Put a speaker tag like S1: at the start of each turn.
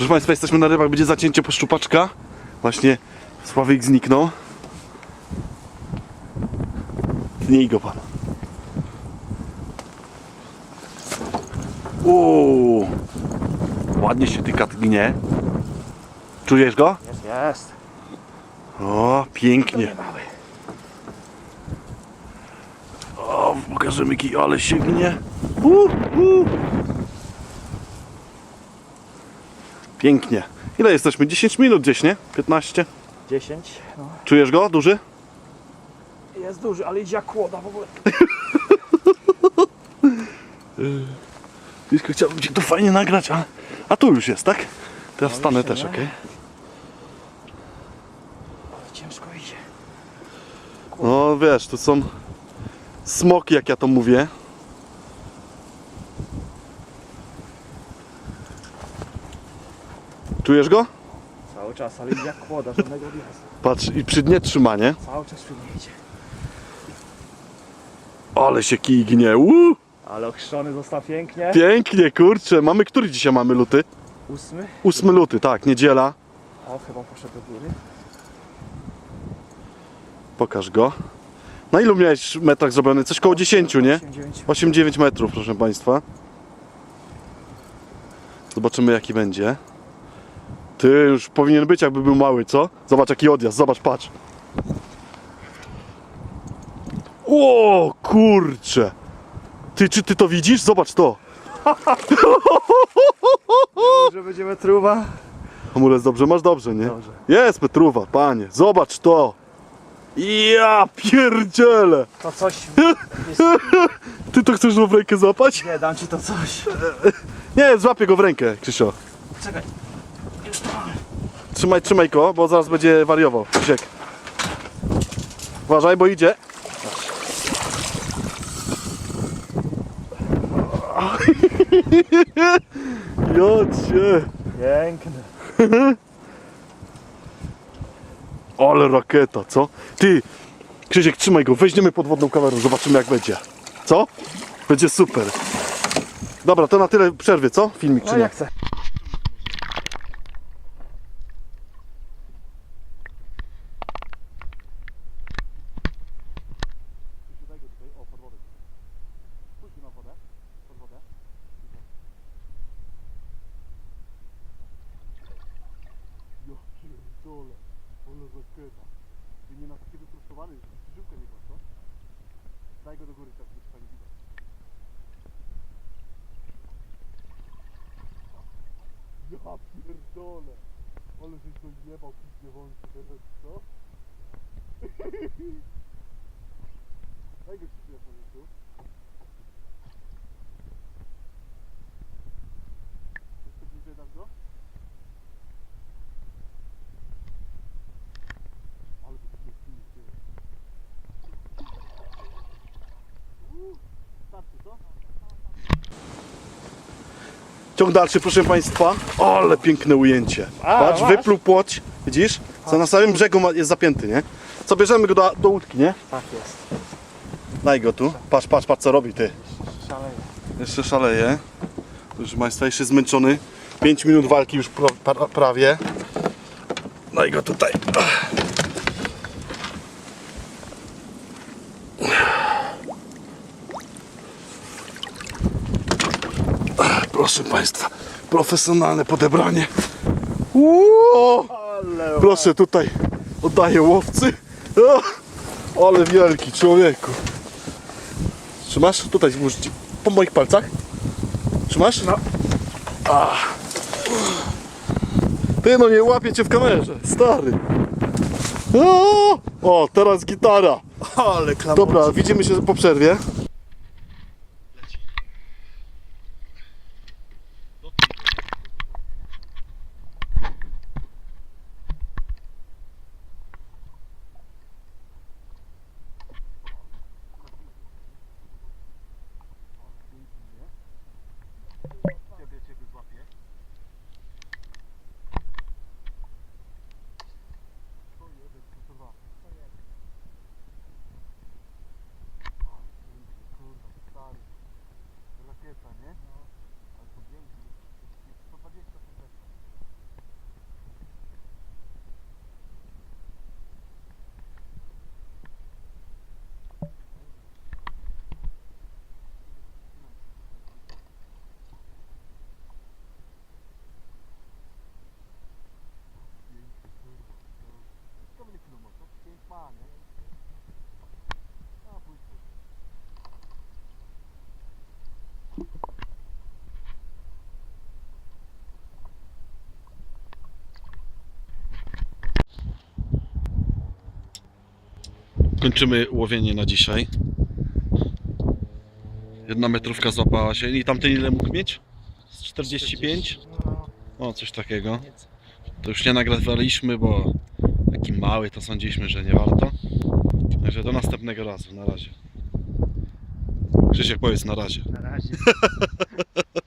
S1: Proszę Państwa, jesteśmy na rybach, będzie zacięcie po szczupaczka. Właśnie Sławik zniknął. Tnij go pan. Uuu, ładnie się ty gnie. Czujesz go?
S2: Jest, jest.
S1: O, pięknie. O, pokażemy kij, ale się gnie. Uh, uh. Pięknie. Ile jesteśmy? 10 minut gdzieś, nie? 15?
S2: 10. No.
S1: Czujesz go? Duży?
S2: Jest duży, ale idzie jak kłoda w ogóle.
S1: Tylko chciałbym Cię to fajnie nagrać, a, a tu już jest, tak? Teraz wstanę
S2: już
S1: też,
S2: nie.
S1: okej?
S2: Ciężko idzie.
S1: No wiesz, to są smoki, jak ja to mówię. Czujesz go?
S2: Cały czas, ale jak kłoda, żadnego odjazdu.
S1: Patrz, i przy dnie trzyma, nie?
S2: Cały czas przy niej idzie.
S1: Ale się kij gnie. Uuu,
S2: Ale ochrzczony został pięknie.
S1: pięknie, kurczę. Mamy, który dzisiaj mamy luty?
S2: Ósmy.
S1: 8 luty, tak, niedziela.
S2: O, chyba poszedł do góry.
S1: Pokaż go. Na ilu miałeś metrach zrobiony? Coś koło 10, nie?
S2: 8, 9.
S1: 8-9 metrów, proszę Państwa. Zobaczymy jaki będzie. Ty już powinien być jakby był mały, co? Zobacz jaki odjazd, zobacz, patrz. O kurcze! Ty, czy ty to widzisz? Zobacz to.
S2: Że będzie metruwa.
S1: Hamulec dobrze, masz dobrze, nie?
S2: Dobrze.
S1: Jest Petruwa, panie. Zobacz to. Ja pierdzielę.
S2: To coś. Jest...
S1: Ty to chcesz go w rękę złapać?
S2: Nie, dam ci to coś.
S1: Nie, złapię go w rękę, Krzysio.
S2: Czekaj.
S1: Trzymaj, trzymaj go, bo zaraz będzie wariował. Krzysiek. Uważaj, bo idzie. Jocie.
S2: Piękny.
S1: Ale rakieta, co? Ty, Krzysiek, trzymaj go, weźmiemy podwodną kamerą, zobaczymy jak będzie. Co? Będzie super. Dobra, to na tyle przerwy, co? Filmik czy
S2: No
S1: nie?
S2: jak chcę.
S1: Daj go do góry, tak żeby pani widać. Ja pierdolę. Ale żeś go jebał, piździe wąsy teraz, co? Daj go ci telefon tu. Jeszcze bliżej dasz go? Ale to się chwili dzieje. Starczy, co? Ciąg dalszy, proszę Państwa. Ale piękne ujęcie. Patrz, wypluł płoć. Widzisz? Co na samym brzegu ma- jest zapięty, nie? Co bierzemy go do, do łódki, nie?
S2: Tak jest.
S1: Daj go tu. Patrz, patrz, patrz co robi ty.
S2: Szaleje.
S1: Jeszcze szaleje. Proszę Państwa, jeszcze zmęczony. 5 minut walki już pra, pra, prawie. Daj go tutaj. Proszę Państwa, profesjonalne podebranie. Uuu, proszę tutaj, oddaję łowcy. O, ale wielki człowieku. Trzymasz? Tutaj włóż po moich palcach. Trzymasz?
S2: No.
S1: A. Ty no nie łapię cię w kamerze, stary. O, o teraz gitara.
S2: Ale.
S1: Dobra, widzimy się po przerwie. Thank you. Kończymy łowienie na dzisiaj. Jedna metrówka złapała się. I tamten ile mógł mieć? Z 45? O, coś takiego. To już nie nagrywaliśmy, bo taki mały to sądziliśmy, że nie warto. Także do następnego razu. Na razie. Krzysiek powiedz na razie.
S2: Na razie.